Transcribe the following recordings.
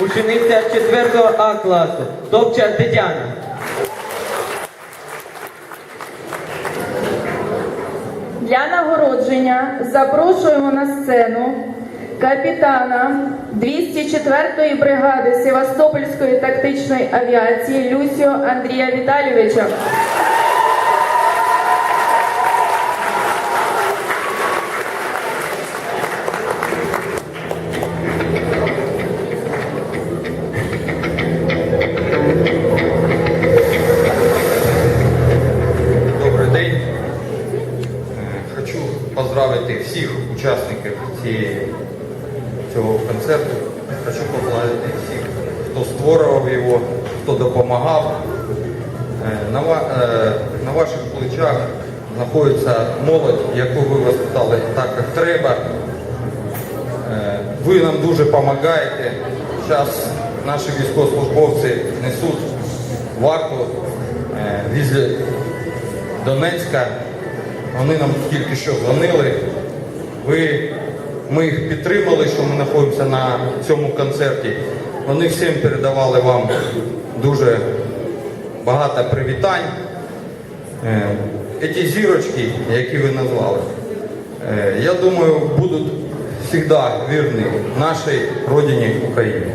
учениця 4 А класу, Топча Тетяна. Для нагородження запрошуємо на сцену капітана 204-ї бригади Севастопольської тактичної авіації Люсіо Андрія Віталійовича. Поздравити всіх учасників цієї, цього концерту. Хочу поздравити всіх, хто створював його, хто допомагав. Е, На, е, на ваших плечах знаходиться молодь, яку ви воспитали так, як треба. Е, Ви нам дуже допомагаєте. Зараз наші військовослужбовці несуть варту візлі Донецька. Вони нам тільки що дзвонили. Ви, ми їх підтримали, що ми знаходимося на цьому концерті. Вони всім передавали вам дуже багато привітань. Е, Ці зірочки, які ви назвали, е, я думаю, будуть завжди вірні нашій родині Україні.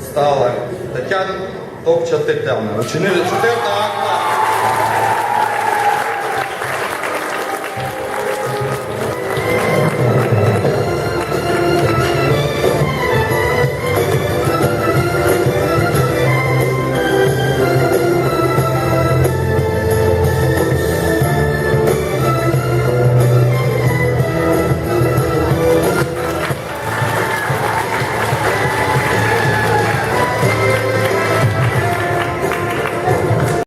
Стала Тетяна Топча Тетяна, Очинили 4 А класу.